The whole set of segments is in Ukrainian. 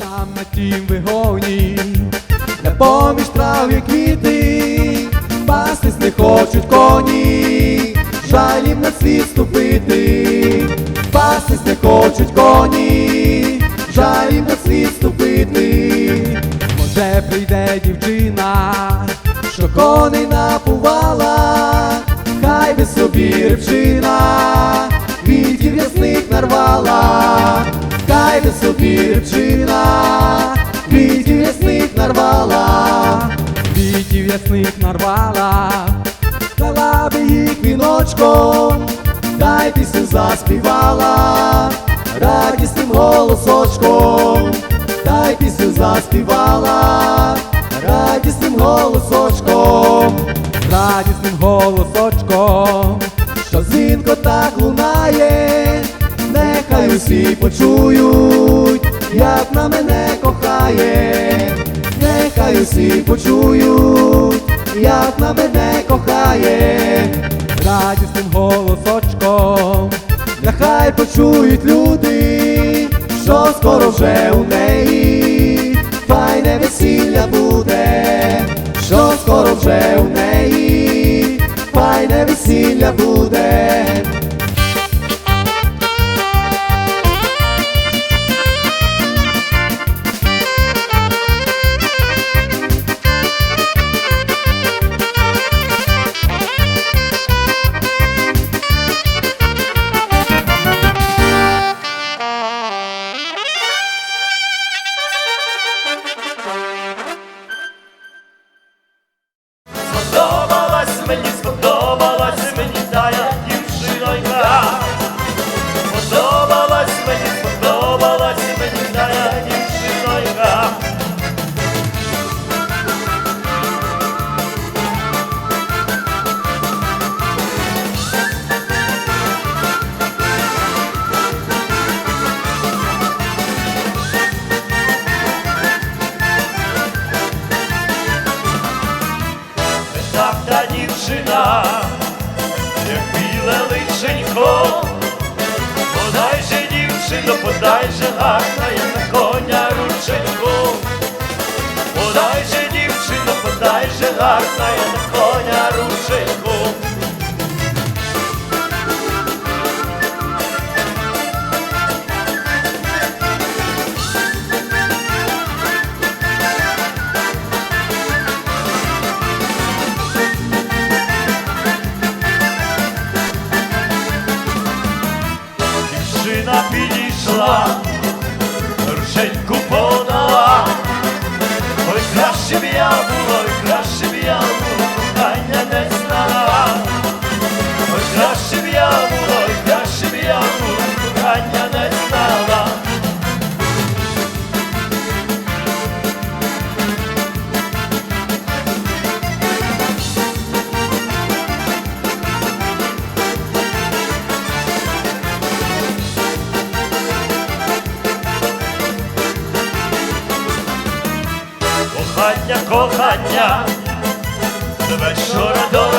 На тім вигоні, де поміж трав і квіти, пастись не хочуть коні, жалім на світ ступити, пастись не хочуть коні, жалім на світ ступити. Може прийде дівчина, що коней напувала, хай би собі рибчина, квітів ясних нарвала, би собі рибчина, квітів ясних нарвала, квітів ясних нарвала, дала би їх віночком, дай пісню заспівала, радісним голосочком, дай пісню заспівала, радісним голосочком, радісним голосочком, що дзвінко так лунає, нехай усі почують, як на мене кохає, нехай усі почують, як на мене кохає, радісним голосочком, нехай почують люди, що скоро вже у неї файне весілля буде, що скоро вже у неї файне весілля буде. Дівчино, подай же гарна, я на коня рученьку. Подай же дівчино, подай же гарна, я на коня рученьку. should be over. Кохання, кохання, з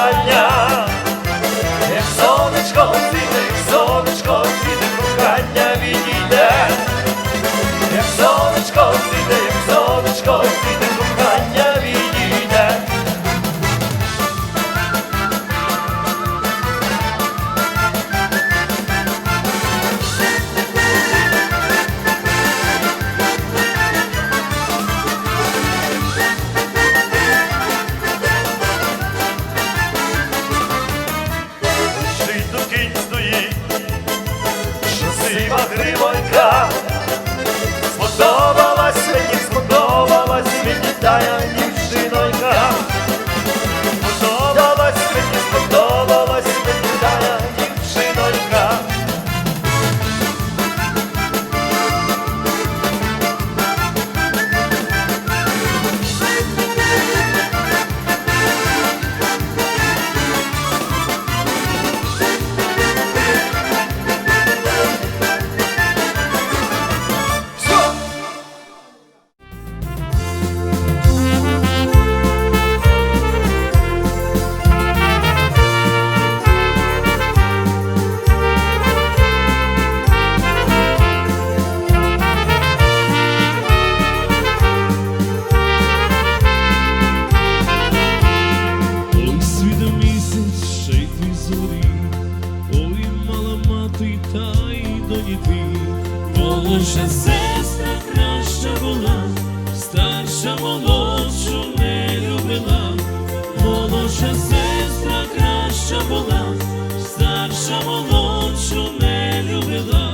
Наша сестра краща була, старша молодшу не любила, молодша сестра краща була, старша молодшу не любила.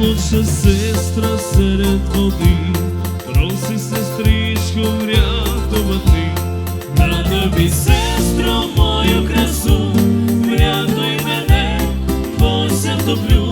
Молодша сестра серед води, проси сестричку врятувати, на тобі, сестро, мою красу, врятуй мене, бо я топлю.